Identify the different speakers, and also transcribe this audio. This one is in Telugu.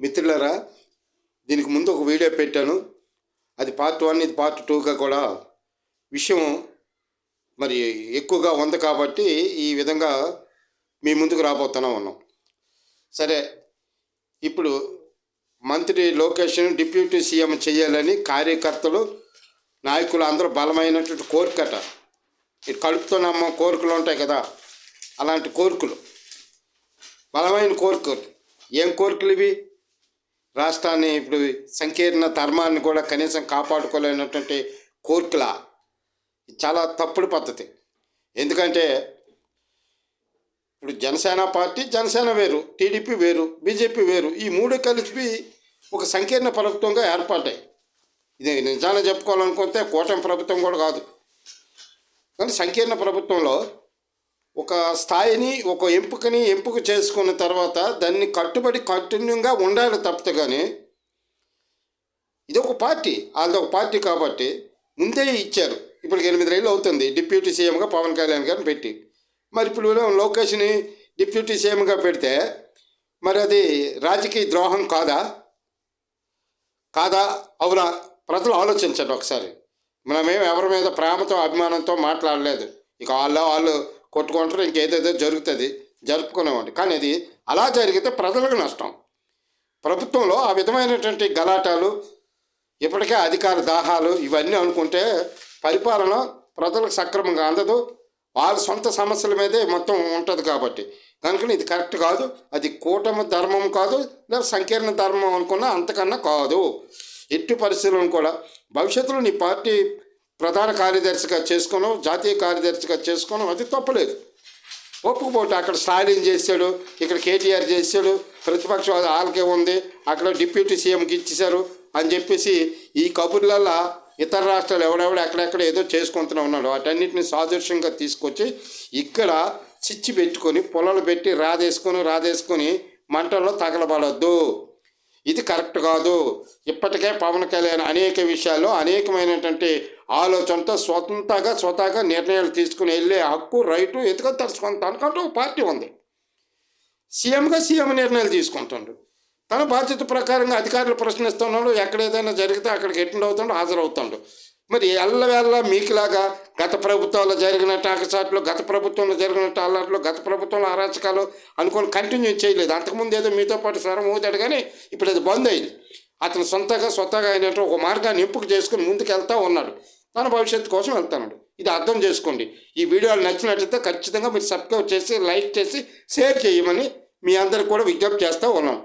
Speaker 1: మిత్రులరా దీనికి ముందు ఒక వీడియో పెట్టాను. అది పార్ట్ వన్ ఇది పార్ట్ టూగా కూడా విషయం మరి ఎక్కువగా ఉంది కాబట్టి ఈ విధంగా మీ ముందుకు రాబోతున్నా ఉన్నాం. సరే ఇప్పుడు మంత్రి లోకేష్ను డిప్యూటీ సీఎం చేయాలని కార్యకర్తలు నాయకులు అందరూ బలమైనటువంటి కోరికట. ఇటు కలుపుతున్నామో? కోరికలు ఉంటాయి కదా. అలాంటి కోరికలు. బలమైన కోరికలు. ఏం కోరికలు ఇవి? రాష్ట్రాన్ని ఇప్పుడు సంకీర్ణ ధర్మాన్ని కూడా కనీసం కాపాడుకోలేనటువంటి కోర్టుల చాలా తప్పుడు పద్ధతి. ఎందుకంటే ఇప్పుడు జనసేన పార్టీ జనసేన వేరు టీడీపీ వేరు బీజేపీ వేరు ఈ మూడు కలిపి ఒక సంకీర్ణ ప్రభుత్వంగా ఏర్పడ్డాయి. ఇది నిజాన్ని చెప్పుకోవాలనుకుంటే కూటమి ప్రభుత్వం కూడా కాదు. కానీ సంకీర్ణ ప్రభుత్వంలో ఒక స్థాయిని ఒక ఎంపికని ఎంపిక చేసుకున్న తర్వాత దాన్ని కట్టుబడి కంటిన్యూగా ఉండాలి తప్పితే కానీ ఇది ఒక పార్టీ వాళ్ళది ఒక పార్టీ కాబట్టి ముందే ఇచ్చారు. ఇప్పుడు ఎనిమిది రైళ్ళు అవుతుంది డిప్యూటీ సీఎంగా పవన్ కళ్యాణ్ గారిని పెట్టి. మరి ఇప్పుడు లోకేష్ని డిప్యూటీ సీఎంగా పెడితే మరి అది రాజకీయ ద్రోహం కాదా? కాదా? అవునా? ప్రజలు ఆలోచించండి ఒకసారి. మనమేం ఎవరి మీద ప్రేమతో అభిమానంతో మాట్లాడలేదు. ఇక వాళ్ళు వాళ్ళు కొట్టుకుంటారు ఇంకేదేదో జరుగుతుంది జరుపుకునేవాడి కానీ ఇది అలా జరిగితే ప్రజలకు నష్టం. ప్రభుత్వంలో ఆ విధమైనటువంటి గలాటాలు ఇప్పటికే అధికార దాహాలు ఇవన్నీ అనుకుంటే పరిపాలన ప్రజలకు సక్రమంగా అందదు. వాళ్ళ సొంత సమస్యల మీదే మొత్తం ఉంటుంది కాబట్టి. కనుక ఇది కరెక్ట్ కాదు. అది కూటమి ధర్మం కాదు లేదా సంకీర్ణ ధర్మం అనుకున్నా అంతకన్నా కాదు. ఎట్టి పరిస్థితులను కూడా భవిష్యత్తులో నీ పార్టీ ప్రధాన కార్యదర్శిగా చేసుకోవడం జాతీయ కార్యదర్శిగా చేసుకోవడం అది తప్పలేదు. ఒప్పుకుపోతే అక్కడ స్టాలిన్ చేశాడు ఇక్కడ కేటీఆర్ చేశాడు ప్రతిపక్షం అది వాళ్ళకే ఉంది అక్కడ డిప్యూటీ సీఎంకి ఇచ్చేశారు అని చెప్పేసి ఈ కబుర్లల్లో ఇతర రాష్ట్రాలు ఎవడెవడు ఎక్కడెక్కడ ఏదో చేసుకుంటూనే ఉన్నాడు. వాటన్నిటిని సాదృశ్యంగా తీసుకొచ్చి ఇక్కడ చిచ్చి పెట్టుకొని పొలాలు పెట్టి రాదేసుకొని రాదేసుకొని మంటల్లో తగలబడద్దు. ఇది కరెక్ట్ కాదు. ఇప్పటికే పవన్ కళ్యాణ్ అనేక విషయాల్లో అనేకమైనటువంటి ఆలోచనతో స్వతంత్రంగా స్వతహాగా నిర్ణయాలు తీసుకుని వెళ్ళే హక్కు రైటు ఎదుగు తలుచుకుంటానికంటూ ఒక పార్టీ ఉంది. సీఎంగా సీఎం నిర్ణయాలు తీసుకుంటాడు. తన బాధ్యత ప్రకారంగా అధికారులు ప్రశ్నిస్తున్నాడు ఎక్కడ ఏదైనా జరిగితే అక్కడికి అటెండ్ అవుతాడు హాజరవుతాడు. మరి ఎల్లవేళ్ళ మీకులాగా గత ప్రభుత్వంలో జరిగిన టాకసాట్లు గత ప్రభుత్వంలో జరిగిన టాలర్లు గత ప్రభుత్వంలో అరాచకాలు అనుకొని కంటిన్యూ చేయలేదు. అంతకుముందు ఏదో మీతో పాటు స్వరం ఊదాడు కానీ ఇప్పుడు అది బంద్ అయింది. అతను సొంతగా స్వతహాగా అయినట్టు ఒక మార్గాన్ని ఎంపిక చేసుకుని ముందుకు వెళ్తూ ఉన్నాడు. తన భవిష్యత్తు కోసం వెళ్తున్నాడు. ఇది అర్థం చేసుకోండి. ఈ వీడియోలు నచ్చినట్లయితే ఖచ్చితంగా మీరు సబ్స్క్రైబ్ చేసి లైక్ చేసి షేర్ చేయమని మీ అందరికి కూడా విజ్ఞప్తి చేస్తూ ఉన్నాం.